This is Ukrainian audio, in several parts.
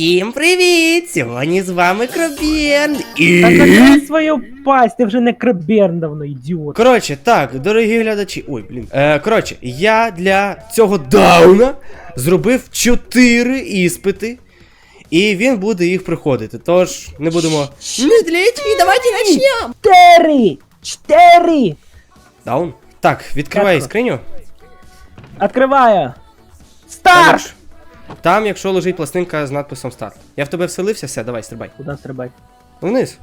Всім привіт! Сьогодні з вами Кробєн Та і. закрий свою пасть, ти вже не креберн давно, ідіот. Коротше, так, дорогі глядачі. Ой, блін. Е, коротше, я для цього дауна зробив 4 іспити. І він буде їх проходити. Тож не будемо. Медлить, і давайте почнемо! Чотири! Чотири! Даун. Так, відкривай Дякую. скриню. Откриваю! Якщо- Там, якщо лежить пластинка з надписом старт. Я в тебе вселився, все, давай, стрибай. Куда стрибай? Вниз.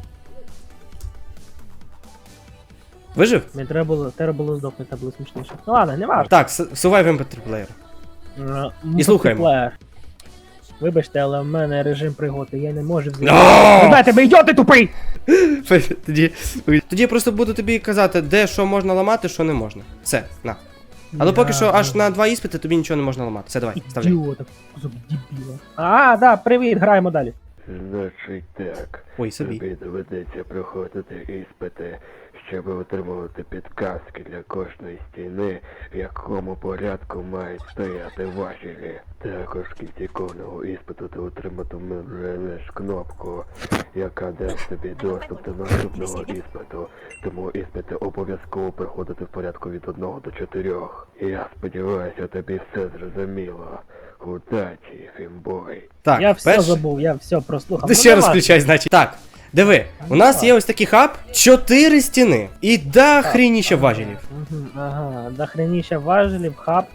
Вижив? Мені треба було, треба було здохнути, це було смішніше. Ну ладно, не важно. Так, с- сувай в MP3 плеєр. Е, І слухаємо. мультиплеєр. Вибачте, але в мене режим пригоди, я не можу взяти. А! Ребята, ви ідіоти тупий! Тоді, тоді я просто буду тобі казати, де що можна ламати, що не можна. Все, на. Але поки що аж на два іспити тобі нічого не можна ламати. Все, давай, ставляй. Ідіота, кусок дебіла. А, да, привіт, граємо далі. Значить так, Ой, собі. тобі доведеться проходити іспити, щоб отримувати підказки для кожної стіни, в якому порядку мають стояти важелі. Також в кінці кожного іспиту ти отриматимеш кнопку, яка дасть тобі доступ до наступного іспиту. Тому іспити обов'язково проходити в порядку від 1 до 4. Я сподіваюся, тобі все зрозуміло. Удачі, фімбой. Так, я все перше- забув, я все прослухав. Ти Ну, ще раз включай, значить. Так, диви, у нас є ось такий хаб, чотири стіни і да хрініще важелів. Ага, дохреніща важелів, хаб.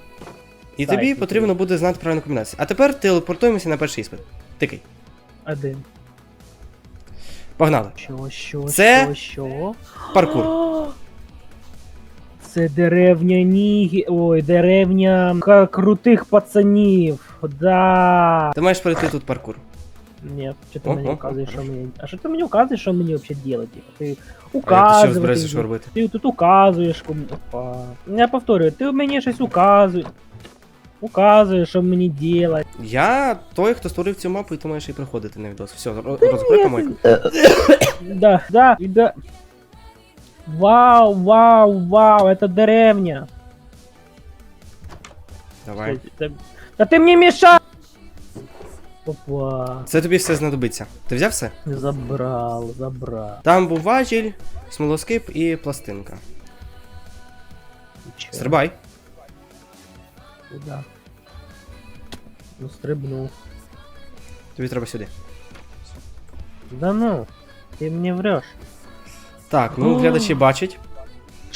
І тобі потрібно буде знати правильну комбінацію. А тепер телепортуємося на перший іспит. Тикай. Один. Погнали. Що, що, Це- що, що? Паркур. Це деревня нігі. Ой, деревня крутих пацанів. Да. Ти маєш пройти тут паркур. Ні, що ти О, мені о, указуєш, о, що хорошо. мені. А що ти мені указуєш, що мені взагалі делать? Типу, ти А як ти ще указуєш. розберешся, що робити? Ти тут указуєш кому. Опа. Я повторюю, ти мені щось указуєш. Указуєш, що мені делать. Я той, хто створив цю мапу, і ти маєш її проходити на відос. Все, розкрой помойку. Да, да, и да. Вау, вау, вау, это деревня. Давай. Да, да ты мне мешал! Опа, Це тобі все знадобиться. Ти взяв все? забрал, забрал. Там був важіль, смолоскип і пластинка. Чё, Стрибай. Куда? Ну, стрибнул. Тобі треба сюди. Да ну, ты мне врешь. Так, ну О. глядачі бачать.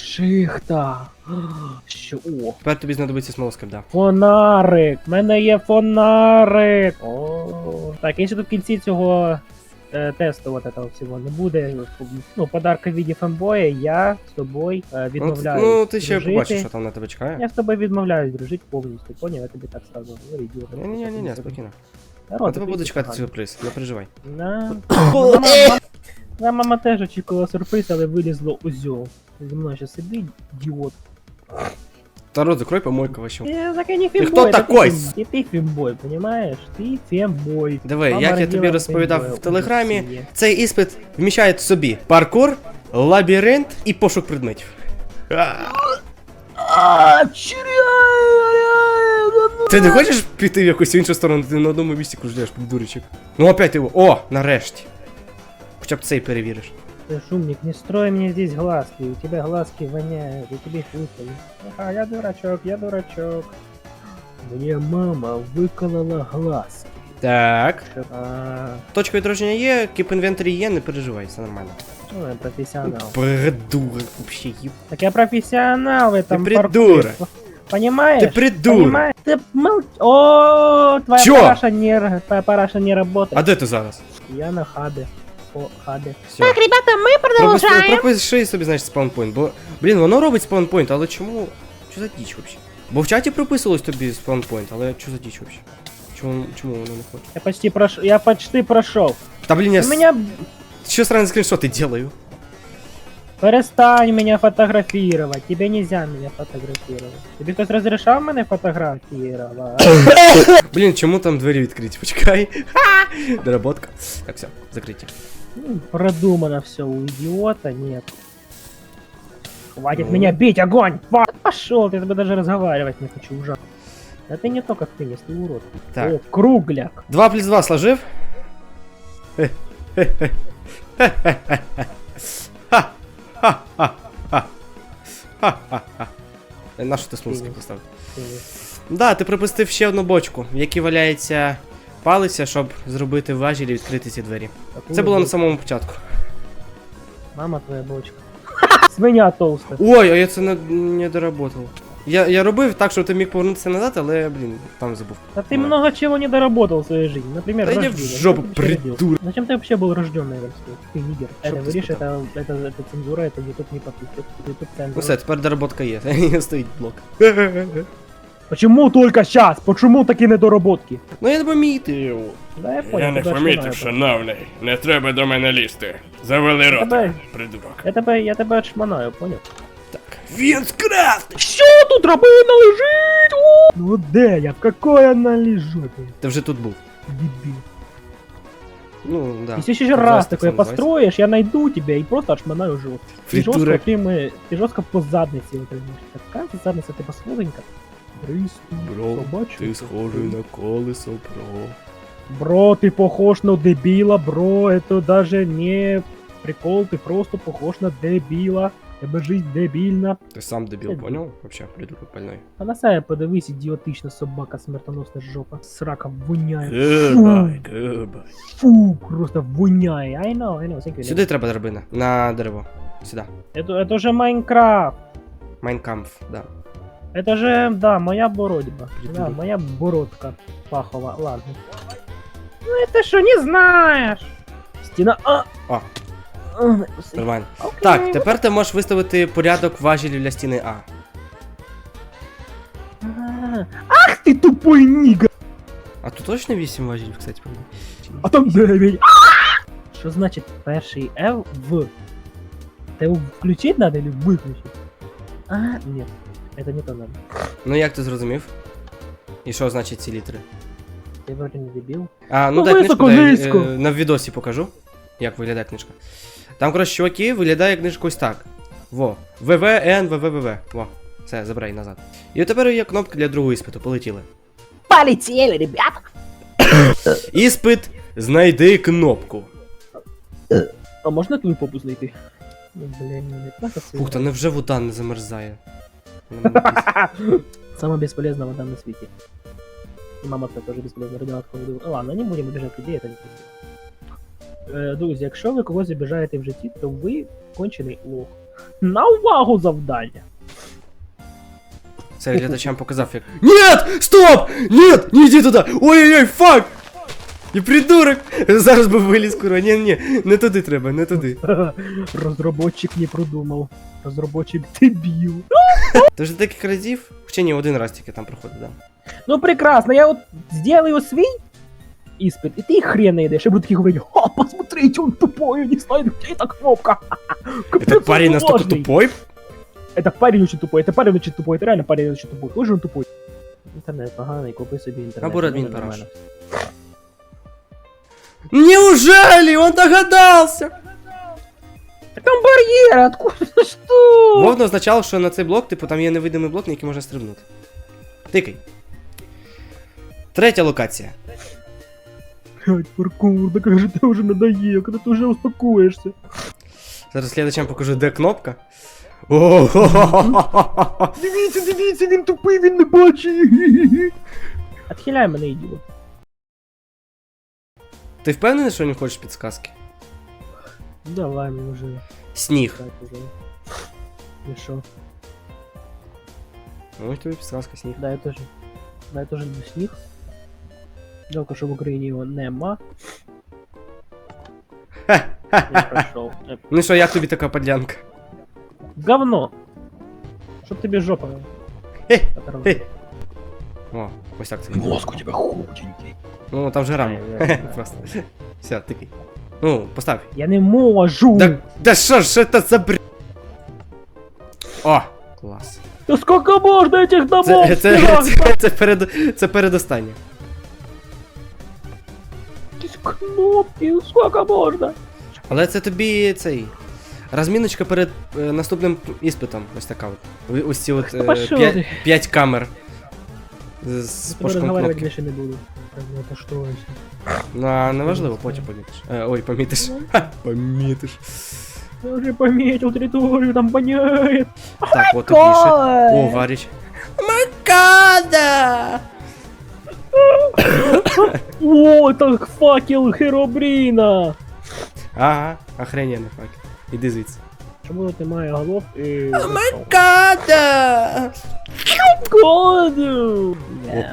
Шихта. Що? О, Тепер тобі знадобиться смолоскип, да. фонарик! В мене є фонарик! О, так, якщо тут в кінці цього е, тесту от этого всього не буде, ну, подарка в віді фембоя, я з тобою е, Ну, відмовляюсь. ну ти ще дружити. побачиш, що там на тебе чекає. Я з тобою відмовляюсь дружити повністю, поняв? Я тобі так сразу говорю, ідіот. Ні-ні-ні, спокійно. А тебе ти буде чекати сюрприз, не переживай. Да. Мама, мама, да, мама теж очікувала сюрприз, але вилізло узьо. Зі мною ще сидить, ідіот. Тарод, закрой помойку вообще. Я так і не Ти хто такой? І ти фембой, понимаєш? Ти фембой. Диви, Мама як я тобі розповідав в телеграмі, цей іспит вміщає в собі паркур, лабіринт і пошук предметів. Ти не хочеш піти в якусь іншу сторону, ти на одному місці кружляєш, дуричок. Ну опять його. О, нарешті. Хоча б цей перевіриш. Ты шумник, не строй мне здесь глазки, у тебя глазки воняют, и тебе фукали. Ага, я дурачок, я дурачок. Мне мама выколола глазки. Так. А, Точка відродження є, кіп інвентарі є, не переживай, все нормально. ну, я профессионал. Придурок, вообще їб. Так я профессионал в этом Ты паркуре. придурок. Понимаешь? Ты придурок. Понимаешь? Ты мол... О, твоя Чё? параша не, р- твоя параша не работает. А де ти зараз? Я на хабе. О, хабе. Все. Так, ребята, мы Пропусти, продолжаем. пропиши собі, значить, спаунпойнт, бо, блін, воно робить спаунпойнт, але чому. Що за діч вообще? Бо в чаті прописувалось тобі спаунпойнт, але що за діч вообще? Чому, чому воно не хоче? Я почти прошел. Я почти прошел. Та блін, я У меня Що срані скріншоти делаю? Перестань меня фотографировать. Тебе нельзя меня фотографировать. Тебе хтось разрешал мене фотографировать? Блін, чому там двері відкриті? Почекай. Ха! Доработка. Так, все, закриті. М, Продумано все у идиота, нет. Хватит Ну. меня бить, огонь! Пошел, тобой даже разговаривать не хочу, ужасно. Да ты не то, как ты, ты урод. Так. О, кругляк. 2 плюс 2 сложив? На що ти смузки поставив? Да, ти пропустив ще одну бочку, в якій валяється палиця, щоб зробити важіль і відкрити ці двері. Це було на самому початку. Мама твоя бочка. Свиня толста. Ой, а я це не, не доработав. Я, я робив так, щоб ти міг повернутися назад, але, блін, там забув. А ты много чего не доработал в своей жизни. Например, Да иди в рождение. жопу, Зачем ты вообще родился? придурок. Зачем ты вообще был рожденный в Альске? Ты нигер. Чтоб Это, ты видишь, испытал. это, это, это цензура, это YouTube не подпустит. YouTube Ну цензура. все, тепер доработка є. Стоїть блок. Почему только сейчас? Почему такие недоработки? Ну я не помітив. Да, я понял. Я не тебя помітив, отшмонаю. шановний. Не треба до мене лізти. Завели рота, Давай. придурок. Я тебе, я тебе отшмонаю, понял? Так. Він скрафт! Що тут робина лежить? О! Ну де я? В какой она лежит? Ти вже тут був. Дебил. Ну, да. Если еще Как раз так такое це називається. построишь, я найду тебя и просто отшмонаю жестко. Ты жестко, Придурок. ты, мы, ты жестко по заднице вот это. Какая ты задница, ты посмотренька? Бро, ти схожий на колесо, бро. Бро, ты похож на дебила, бро, это даже не прикол, ты просто похож на дебила. Тебе жизнь дебільна. Ти сам дебіл, Це поняв? Вообще, придурок больной. А на себе подивись, ідіотична собака, смертоносна жопа. Срака воняє. Goodbye, goodbye. Фу, просто воняє. I know, I know, thank you. Сюди треба драбина. На дерево. Сюди. Это, это же Майнкрафт. Майнкамф, да. Это же, да, моя боротьба. Да, Придурок. моя бородка пахова. Ладно. Ну это что, не знаешь? Стена. А! А. А, Нормально. окей. Так, тепер ти можеш виставити порядок важелів для стіни А. А, Ах ты тупой нига! А тут точно 8 важелів, кстати, по А там 9. Що значить перший F в? Це включить надо или выключить? А, нет. Это не то надо. Ну як ти зрозумів? І що значить ці літери? Ты вроде не дебил. А, ну Ну, дай книжку, дай, е, на відосі покажу, як виглядає книжка. Там, коротше, чуваки, виглядає книжка ось так. Во. ВВН, ВВВВ. Во. Все, забирай назад. І от тепер є кнопка для другого іспиту. Полетіли. Полетели, ребята! Іспит знайди кнопку. А можна твою попу знайти? Ну, блін, не так Фух, та невже вода не замерзає. Самая бесполезная вода на свете. И мама твоя тоже бесполезна радіатка воду. Ну ладно, не будемо обіжати людей, це не красиво. Е, Друзі, якщо ви когось обіжаєте в житті, то ви кончений лох. На увагу завдання! Це глядачам показав як. Нет! Стоп! Нет! Не йди туди! Ой-ой-ой, фак! І придурок! Зараз би виліз, кура. Ні, ні, не туди треба, не туди. Розробочик не продумав. Розробочик дебіл. Ти вже таких разів? Хоча ні, один раз тільки там проходить, да. Ну прекрасно, я от сделаю свій іспит, і ти хрен найдеш, і буду такий говорити, о, посмотрите, он тупой, не знает, где эта кнопка. Капец, Это он парень настолько сложный. тупой? Это парень очень тупой, это парень очень тупой, это реально парень очень тупой. Тоже он тупой. Інтернет поганий, купи собі інтернет. Або буде адмін нормально. параш. Неужели? Он догадался! Там бар'єр, откуда що? Вовно означало, що на цей блок, типу, там є невидимий блок, на який можна стрибнути. Тикай. Третя локація. Блядь, паркур, да как же ты уже надоел, когда ты уже успокоишься. Зараз глядачам покажу, де кнопка. О-хо-хо-хо-хо-хо. Дивіться, дивіться, він тупий, він не бачить. Отхиляй мене, ідіот. Ти впевнений, що не хочеш підсказки? Давай мне уже. Сніг. Так, уже. И шо? Ну, ось тобі підсказка сніг. Да, я тоже. Да, я тоже люблю сніг. Жалко, що в Україні його нема. Я пройшов. Я- Ну що, як тобі така подлянка? Говно! Чтоб тебе жопа. Хе, оторвала. хе. О, ось так це. Мозг у тебя худенький. Ну, там же рама. Просто. Все, тикай. Ну, поставь. Я не можу! Да, да що ж це за бр... О, клас. Да сколько можно этих домов? Це, це, це, це, перед, це передостаннє. Якісь кнопки, сколько можно? Але це тобі цей. Розміночка перед е, наступним іспитом. Ось така от. Ось ці от е, ти. 5 камер. З, з З тобой пошуком разговаривать кнопки. більше не буду. Это что вообще? Ну, а неважливо, потім помітиш. Е, ой, помітиш. Ха, помітиш. Я уже пометил территорию, там воняет. Так, от тепліше. О, варіч. Макада! О, это факел Херобрина! Ага, охрененний факт. Іди звідси. Чому тут немає голов і... Макада! Году!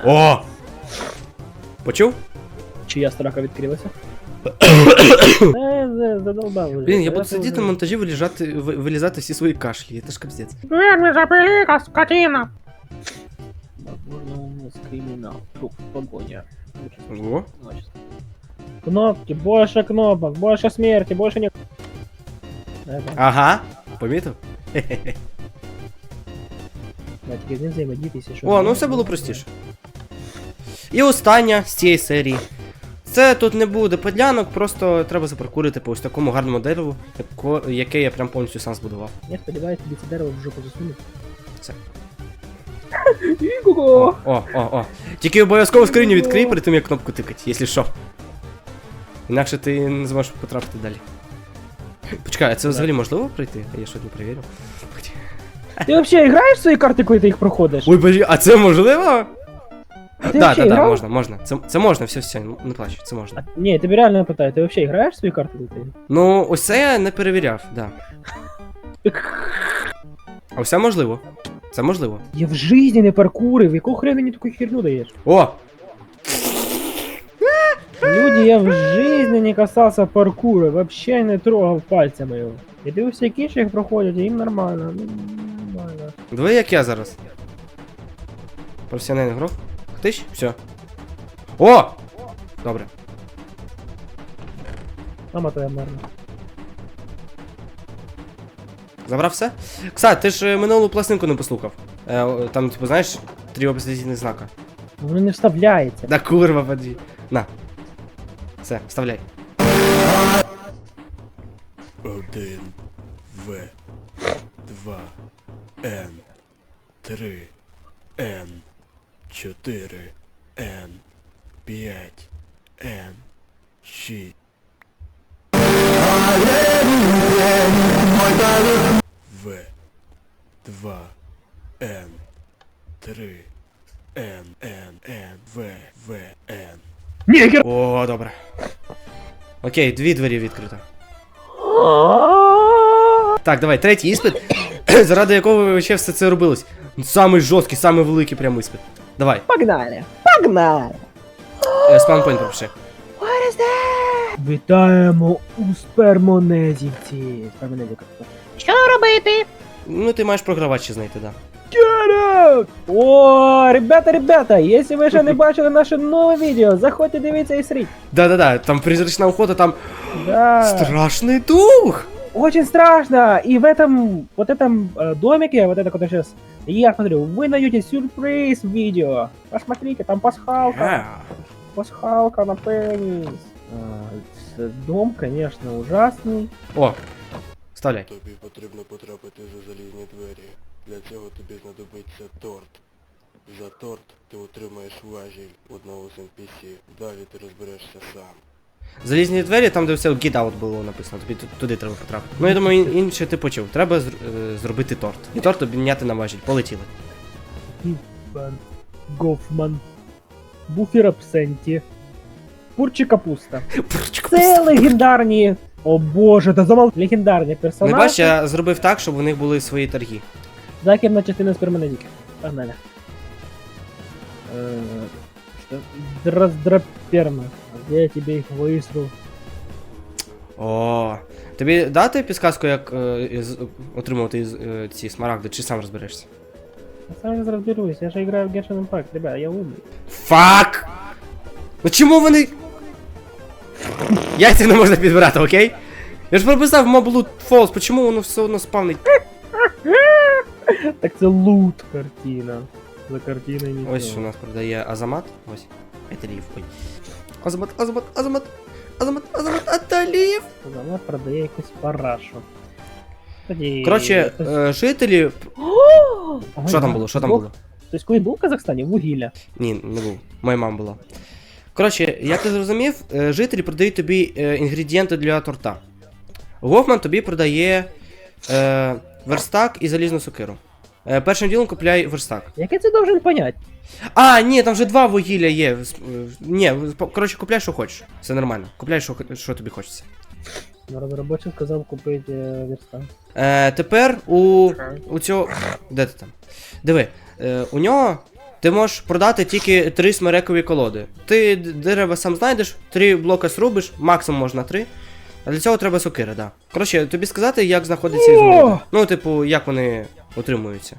О! Почув? Чия строка відкрилася? Е, е, Задолбав вже. Блін, я буду Це сидіти вже- на монтажі виліжати, ви- вилізати всі свої кашлі. Це ж капздець. Верни забелика, скотина! Возможно, у нас криминал. Фух, погоня. О. Кнопки, больше кнопок, больше смерти, больше не... Это, Ага. Помітив? Да, тільки не взаємодійтеся, що... О, ну все було простіше. І остання з цієї серії. Це тут не буде подлянок, просто треба запаркурити по ось такому гарному дереву, яко- яке я прям повністю сам збудував. Я сподіваюся, тобі це дерево в жопу засунуть. Все. О, о, о. Тільки обов'язково скриню відкрий перед тим, як кнопку тикати, якщо що. Інакше ти не зможеш потрапити далі. Почекай, а це взагалі можливо пройти? А я що не перевірив. Ти взагалі граєш в свої карти, коли ти їх проходиш? Ой, боже, а це можливо? Ти Так, вообще так, так, можна, можна. Це, це можна, все, все, не плач, це можна. А, ні, тебе реально питаю, ти взагалі граєш в свої карти ти? Ну, ось це я не перевіряв, да. А все можливо. Це можливо. Я в житті не паркурив, яку хрен мені таку херню даєш? О! Люди, я в жизни не касался паркура, вообще не трогав пальцями його. Я дивився, як інші їх проходять, і їм нормально. Ну, нормально. Диви, як я зараз. Професіональний грок. Хтищ? Все. О! Добре. Мама твоя марна. Забрав все? Кстати, ти ж е, минулу пластинку не послухав. Е, там, типу, знаєш, три опозиційних знака. Воно не вставляється. Да курва, поді. На. Все, вставляй. Один В. Два Н. Три Н. Чотири Н. П'ять Н. Шість. В. Два Н. Три Н. Н. Н. В. В. Н. Нігер! О, добре. Окей, дві двері відкрито. Так, давай, третій іспит, заради якого ще все це робилось. Самий жорсткий, самий великий прям іспит. Давай, Погнали! Погнали! е, спаунпойнт пропиши. Вітаємо у спермонезівці. Спермонезівка. Що робити? Ну, ти маєш програвача знайти, да. Get О, ребята, ребята, якщо ви ще не бачили наше нове відео, заходьте дивіться і сріть. Да-да-да, там призрачна охота, там Да. страшний дух! Очень страшно. И в этом, вот этом э, домике, вот это, который сейчас я смотрю, вы найдете сюрприз в видео. Посмотрите, там пасхалка. Е. Пасхалка на пенис. А, с- дом, конечно, ужасный. О, вставляй. Тобі потрібно потрапити за залізні двері. Для цього тобі знадобиться торт. За торт ти отримаєш важіль одного з NPC. Далі ти розберешся сам. Залізні двері, там де все get out було написано, тобі туди треба потрапити. Ну я думаю, інше ти почув. Треба зр- е, зробити торт. І торт обміняти на важіль. Полетіли. Гофман. Буфер абсенті. Пурчі капуста. Це легендарні. О боже, та замал легендарні Не бач, я зробив так, щоб у них були свої торги. Закерна частина спермонезики. Погнали. Э, Что? Драздраперна. Я тебе их высру? О, тобі дати підсказку, як е, із- отримувати із- е, ці смарагди, чи сам розберешся? Я сам сейчас разберусь, я же играю в Genshin Impact, ребят, я умный. Фак! Ну чому вони. Яйця не можна підбирати, окей? Я ж прописав Mob Loot Falls, почому воно все одно спавнить? Так це лут картина. За картиною нічого. Ось у нас продає Азамат. Ось. Аталіїв. Ой. Азамат, Азамат, Азамат, Азамат, Азамат, Аталіїв. Вона продає якусь парашу. Тоді... Коротше, е, жителі. Ой, Що там було? Що там був- було? Тобто, коли був в Казахстані, вугілля. Ні, не був. Моя мама була. Коротше, як ти зрозумів, е, жителі продають тобі е, інгредієнти для торта. Гофман тобі продає е, верстак і залізну сокиру. Е, першим ділом купляй верстак. Яке це должен понять? А, ні, там вже два вугілля є. С- е, Ні, коротше, купляй, що хочеш. Все нормально. Купляй, що, хо- що тобі хочеться. Розробочий сказав купити е, верстак. Е, тепер у, у цього. Де ти там? Диви, е, у нього ти можеш продати тільки три смерекові колоди. Ти д- дерева сам знайдеш, три блока срубиш, максимум можна три. А для цього треба сокира, да. Коротше, тобі сказати, як знаходяться ізумруди. Ну, типу, як вони отримуються.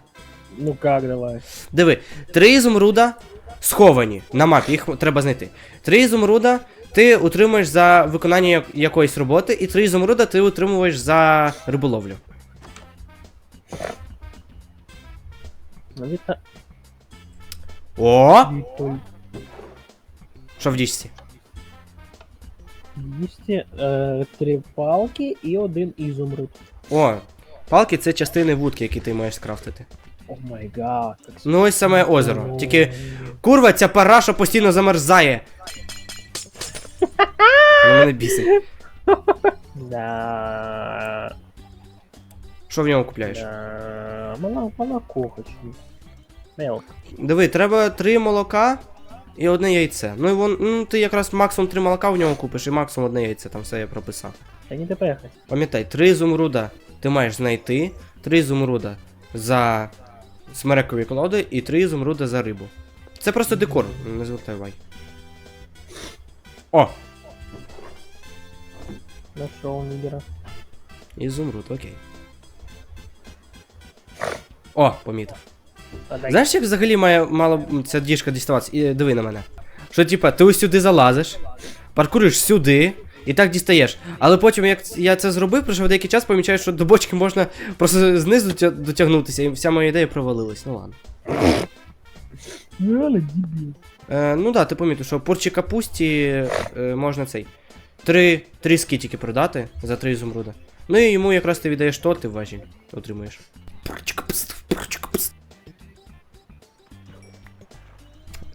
Ну как, давай. Диви, три ізумруда сховані на мапі, їх треба знайти. Три ізумруда ти утримуєш за виконання якоїсь роботи, і три ізумруда ти утримуєш за риболовлю. О! Що в дічці? 200, е, три палки і один ізумруд. О, палки це частини вудки, які ти маєш скрафтити. О май гад. Ну ось саме озеро. Тільки курва, ця параша постійно замерзає. Воно мене бісить. Да. Що в ньому купляєш? Да. Мало, молоко хочу. Мелк. Диви, треба три молока і одне яйце. Ну і вон, ну ти якраз максимум три молока в ньому купиш і максимум одне яйце, там все я прописав. Та не допехать. Пам'ятай, три ізумруда ти маєш знайти, три ізумруда за смерекові колоди і три ізумруда за рибу. Це просто декор, не звертай увагу. О! Нашел нигера. Ізумруд, окей. О, помітив. Знаєш, як взагалі має мало ця діжка діставатися? І диви на мене. Що, типа, ти ось сюди залазиш, паркуриш сюди і так дістаєш. Але потім, як я це зробив, пройшов деякий час, помічаю, що до бочки можна просто знизу дотягнутися, і вся моя ідея провалилась. Ну ладно. Реально дебил. Е, ну да, ти помітив, що порчі капусті е, можна цей. Три, три скітики продати за три ізумруда. Ну і йому якраз ти віддаєш торт, ти важіль отримуєш. Порчі капуст, порчі капуст.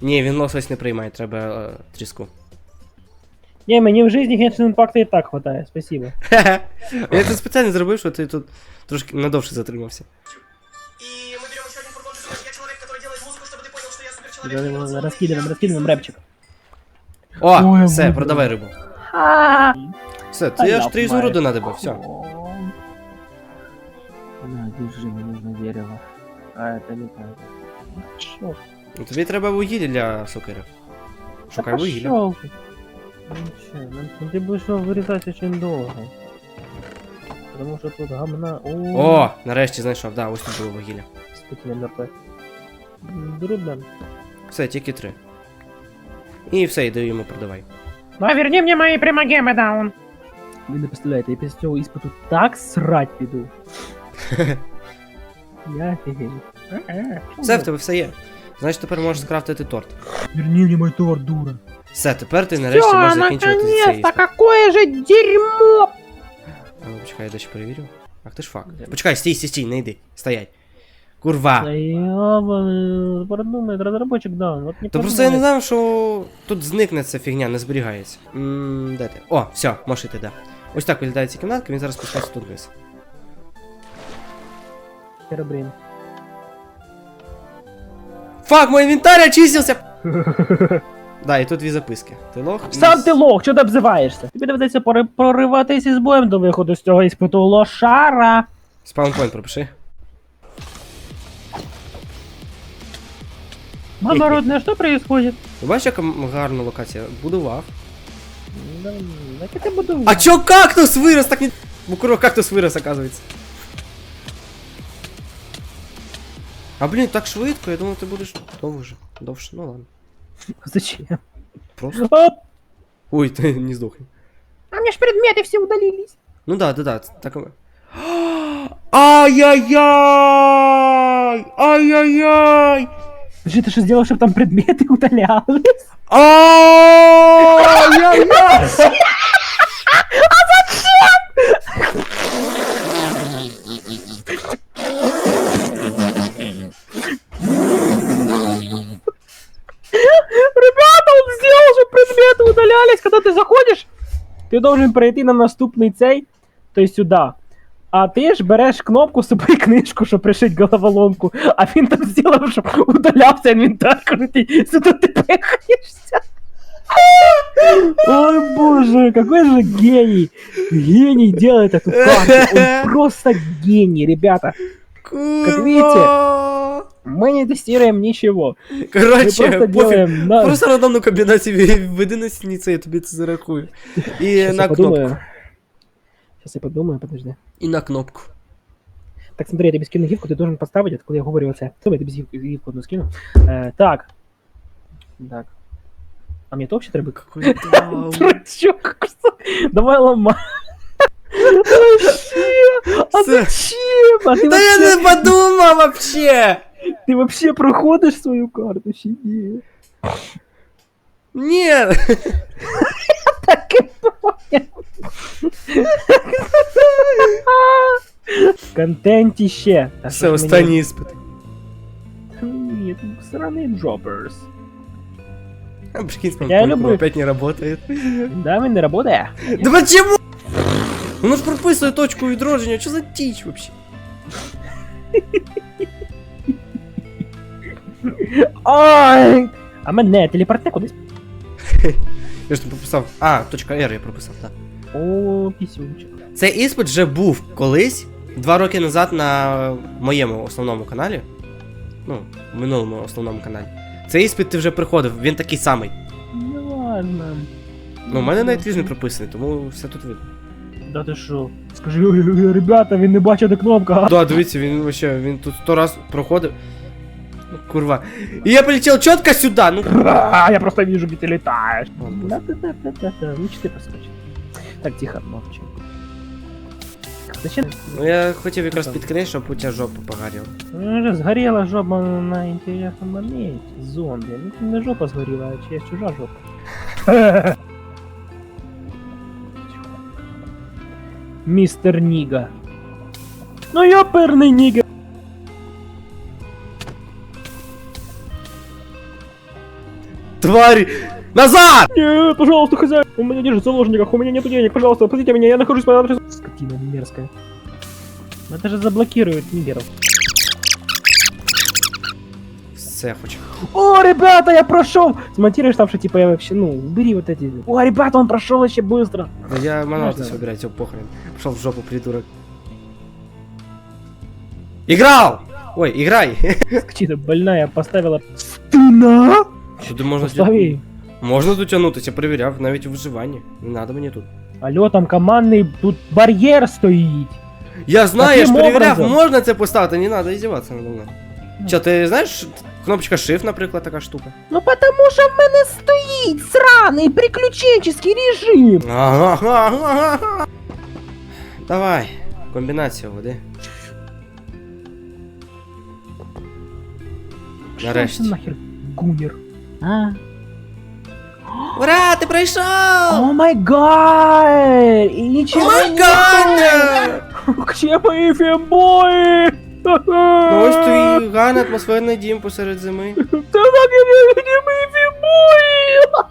Ні, він лосось не приймає, треба е, тріску. Не, мне в жизни Genshin Impact и так хватает, спасибо. Хе-хе. Я це спеціально зробив, що ти тут трошки надовше затримався. И мы берем еще один фургон часов. Я человек, который делает музыку, чтобы ты понял, что я суперчеловек. Раскидываем, раскидываем рэпчик. О, Ой, все, буду. продавай рибу. Все, А ти я аж три в ізумруди море. надибав, все. На, держи, мне нужно дерево. А это не так. Чё? Ну, Тобі треба вугілля для сокири. Шукай вугілля. пошёл ты. Ну чё, ну, ну ты будешь его вырезать очень долго. Потому что тут гамна... О, О, нарешті знайшов, да, ось тут було вугілля. Спутник МРП. Трудно. Все, тільки три. І все, йди йому продавай. Ну а верни мне мои примагемы, даун. Ви не представляєте, я після цього іспиту так срать піду. Я офігею. Все, в тебе все є. Значить, тепер можеш скрафтити торт. Верни мне мой торт, дура. Все, тепер ти нарешті можеш закінчувати цей іспит. какое же дерьмо! А, ну, почекай, я дещо перевірю. Ах ти ж факт. Почекай, стій, стій, стій, не йди. Стоять. Курва. Ёбаный, продумает разработчик даун. Вот не То просто я не знав, що тут зникне ця фігня, не зберігається. Ммм, де ти? О, все, можеш іти, да. Ось так виглядає ця кімнатка, він зараз спускається тут вниз. Херобрин. Фак, мой інвентар очистився! да, і тут дві записки. Ти лох? і Сам ти лох, що ти обзиваєшся? Тобі доведеться пори- прориватися із боєм до виходу з цього іспиту лошара. Спаунпойнт пропиши. Мама родная, что происходит? Ти бачиш, яка м- гарна локація? Будував. Так это буду... А чо кактус вирос? Так не. Ну, курва, кактус вирос, оказується. А блін, так швидко, я думав, ти будеш довше. Довше, ну ладно. Зачем? Просто. Ой, ти не здохни. А мне ж предметы все удалились. Ну да, да, да, так. Ай-яй-яй! Ай-яй-яй! Подожди, ты что сделал, чтобы там предметы удалялись? Ай-яй-яй! Ребята, он сделал, чтобы предметы ти должен перейти на наступний цей, то есть сюди. А ти ж береш кнопку з собою книжку, щоб пришить головоломку, а він там зробив, щоб удалявся інвентар, коли ти сюди ти пихаєшся. Ой боже, какой же гений! Гений делает эту карту. Он просто гений, ребята. Курва! видите, Мы не тестируем ничего. Мы Коротше, просто пофіг. делаем на... Просто рандомну комбінацію введи на стіні, я тобі це зарахую. І Сейчас на я кнопку. подумаю. Сейчас я подумаю, подожди. І на кнопку. Так, смотри, я тебе скину гифку, ты должен поставить, это коли я говорю оце. Давай, я тебе гифку, гифку одну скину. Е, так. Так. А мені то вообще треба? Какой даун. Дурачок, давай ломай. Вообще, а Це- зачем? А ты Та я вообще, не подумав вообще! ты вообще проходишь свою карту, сиди. Ні! Так и понял. Контентище. Та Все, що ж мені- останній іспит. Нет, сраный джоберс. А, Прикинь, с Я моим люблю. опять не работает. Да, він не работає. Да почему? Воно ж прописує точку відродження, що за тіч вообще? Ой! А мене телепортне кудись. Я ж не прописав. А, точка R я прописав, так. О, пісюнчик. Цей іспит вже був колись, два роки назад на моєму основному каналі. Ну, в минулому основному каналі. Цей іспит ти вже приходив, він такий самий. Не важно. Ну, у мене навіть ліж не прописаний, тому все тут видно. Да ти що? Скажи, ребята, він не бачить де кнопка. Да, дивіться, він вообще, він тут сто раз проходив. Ну, курва. І я полетів чітко сюди, ну. Я просто вижу, где ты летаешь. Да-да-да-да-да. Ну, ты. Так, тихо, молчи. Зачем? Ну я хотів якраз під кінець, щоб у тебе жопа погоріла. Ну, Уже сгорела жопа на интересном моменте. Зомби. Ну, не жопа сгорела, а чья чужа жопа. Мистер Нига. Ну ёперный Нига. Тварь! Назад! Нет, пожалуйста, хозяин. У меня держит в заложниках, у меня нету денег. Пожалуйста, отпустите меня, я нахожусь под адресом. Скотина мерзкая. Это же заблокирует нигеров. Все хочу. О, ребята, я прошел! Смонтируешь там, что типа я вообще, ну, убери вот эти. О, ребята, он прошел вообще быстро. Да я манаты Можно? собирать, все похрен. Пошел в жопу, придурок. Играл! Ой, играй! Скотина больная поставила. Стына! Сюди можна Постави. Можна дотягнутися, перевіряв, навіть у виживанні. Не надо мені тут. Алло, там командный, тут барьер стоит. Я знаю, я ж Таким перевіряв, образом? можна це поставити, не надо издеватися надо мною. Чо, ти знаєш, кнопочка Shift, наприклад, така штука. Ну потому что в мене стоїть сраний приключенческий режим. Ага, ага, ага. Давай, комбінацію води. Нарешті. Що нахер гумер? А? Ура, ти пройшов! О май гад! И ничего не гад! Где мои фембои? Ну ось твій гарний атмосферний дім посеред зими. Та так